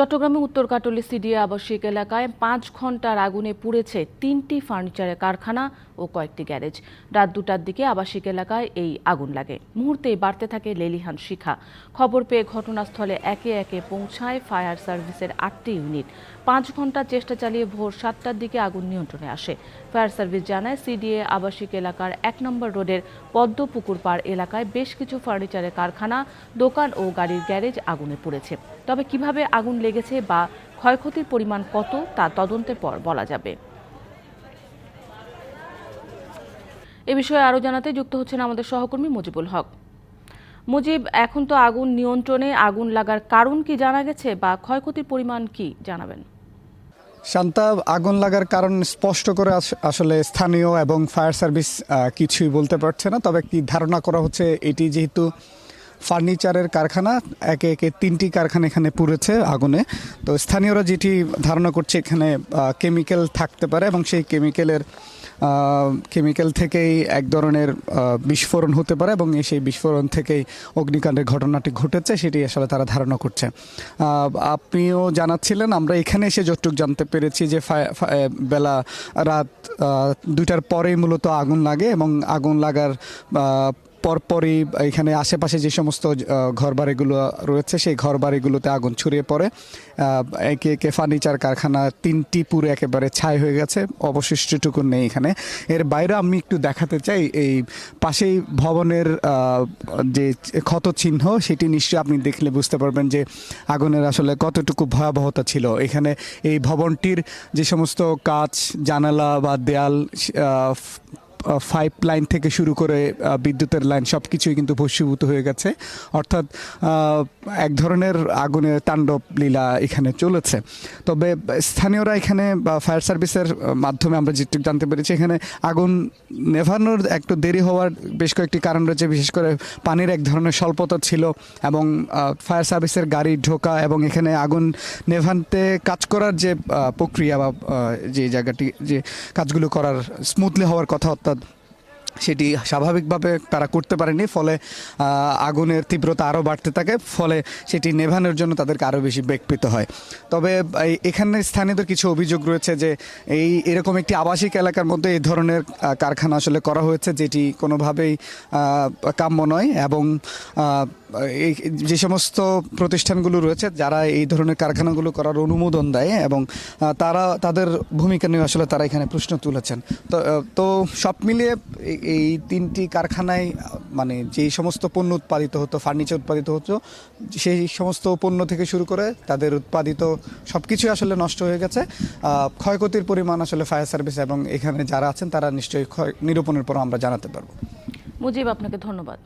চট্টগ্রামে উত্তরকাটলি সিডিএ আবাসিক এলাকায় পাঁচ ঘণ্টার আগুনে পুড়েছে তিনটি ফার্নিচারের কারখানা ও কয়েকটি গ্যারেজ। রাত দুটার দিকে আবাসিক এলাকায় এই আগুন লাগে। মুহূর্তেই বাড়তে থাকে লেলিহান শিখা। খবর পেয়ে ঘটনাস্থলে একে একে পৌঁছায় ফায়ার সার্ভিসের আটটি ইউনিট। পাঁচ ঘণ্টা চেষ্টা চালিয়ে ভোর সাতটার দিকে আগুন নিয়ন্ত্রণে আসে। ফায়ার সার্ভিস জানায়, সিডিএ আবাসিক এলাকার এক নম্বর রোডের পদ্মপুকুর পাড় এলাকায় বেশ কিছু ফার্নিচারের কারখানা, দোকান ও গাড়ির গ্যারেজ আগুনে পুড়েছে। তবে কীভাবে আগুন লেগেছে বা ক্ষয়ক্ষতির পরিমাণ কত তা তদন্তের পর বলা যাবে। এ বিষয়ে আরও জানাতে যুক্ত হচ্ছেন আমাদের সহকর্মী মুজিবুল হক। মুজিব, এখন তো আগুন নিয়ন্ত্রণে, আগুন লাগার কারণ কি জানা গেছে বা ক্ষয়ক্ষতির পরিমাণ কি জানাবেন? শান্তা, আগুন লাগার কারণ স্পষ্ট করে আস- আসলে স্থানীয় এবং ফায়ার সার্ভিস কিছুই বলতে পারছে না। তবে কি ধারণা করা হচ্ছে এটি যেহেতু ফার্নিচারের কারখানা, একে একে তিনটি কারখানা এখানে পুড়েছে আগুনে। তো স্থানীয়রা যেটি ধারণা করছে, এখানে কেমিক্যাল থাকতে পারে এবং সেই কেমিক্যালের কেমিক্যাল থেকেই এক ধরনের বিস্ফোরণ হতে পারে এবং সেই বিস্ফোরণ থেকেই অগ্নিকাণ্ডের ঘটনাটি ঘটেছে, সেটি আসলে তারা ধারণা করছে। আপনিও জানাচ্ছিলেন, আমরা এখানে এসে যতটুক জানতে পেরেছি যে বেলা রাত দুইটার পরেই মূলত আগুন লাগে এবং আগুন লাগার পরপরই এখানে আশেপাশে যে সমস্ত ঘর বাড়িগুলো রয়েছে, সেই ঘর বাড়িগুলোতে আগুন ছড়িয়ে পড়ে। একে একে ফার্নিচার কারখানা, তিনটি পুরো একেবারে ছাই হয়ে গেছে, অবশিষ্টটুকু নেই এখানে। এর বাইরে আমি একটু দেখাতে চাই, এই পাশেই ভবনের যে ক্ষত চিহ্ন, সেটি নিশ্চয়ই আপনি দেখলে বুঝতে পারবেন যে আগুনের আসলে কতটুকু ভয়াবহতা ছিল। এখানে এই ভবনটির যে সমস্ত কাচ, জানালা বা দেয়াল পাইপ লাইন থেকে শুরু করে বিদ্যুতের লাইন সব কিছুই কিন্তু ভস্মীভূত হয়ে গেছে। অর্থাৎ এক ধরনের আগুনের তাণ্ডব লীলা এখানে চলেছে। তবে স্থানীয়রা এখানে, বা ফায়ার সার্ভিসের মাধ্যমে আমরা যেটুকু জানতে পেরেছি, এখানে আগুন নেভানোর একটু দেরি হওয়ার বেশ কয়েকটি কারণ রয়েছে। বিশেষ করে পানির এক ধরনের স্বল্পতা ছিল এবং ফায়ার সার্ভিসের গাড়ি ঢোকা এবং এখানে আগুন নেভানতে কাজ করার যে প্রক্রিয়া বা যে জায়গাটি, যে কাজগুলো করার স্মুথলি হওয়ার কথা অর্থাৎ সেটি স্বাভাবিকভাবে তারা করতে পারেনি, ফলে আগুনের তীব্রতা আরও বাড়তে থাকে, ফলে সেটি নেভানোর জন্য তাদেরকে আরও বেশি বেগ পেতে হয়। তবে এখানে স্থানীয়দের কিছু অভিযোগ রয়েছে যে, এই, এরকম একটি আবাসিক এলাকার মধ্যে এই ধরনের কারখানা আসলে করা হয়েছে, যেটি কোনোভাবেই কাম্য নয় এবং যে সমস্ত প্রতিষ্ঠানগুলো রয়েছে, যারা এই ধরনের কারখানাগুলো করার অনুমোদন দেয় এবং তারা তাদের ভূমিকা নিয়ে আসলে তারা এখানে প্রশ্ন তুলেছেন। তো তো সব মিলিয়ে এই- তিনটি কারখানায় মানে যেই সমস্ত পণ্য উৎপাদিত হতো, ফার্নিচার উৎপাদিত হতো, সেই সমস্ত পণ্য থেকে শুরু করে তাদের উৎপাদিত সব কিছুই আসলে নষ্ট হয়ে গেছে। ক্ষয়ক্ষতির পরিমাণ আসলে ফায়ার সার্ভিস এবং এখানে যারা আছেন, তারা নিশ্চয়ই নিরূপণের পর আমরা জানাতে পারব। মুজিব, আপনাকে ধন্যবাদ।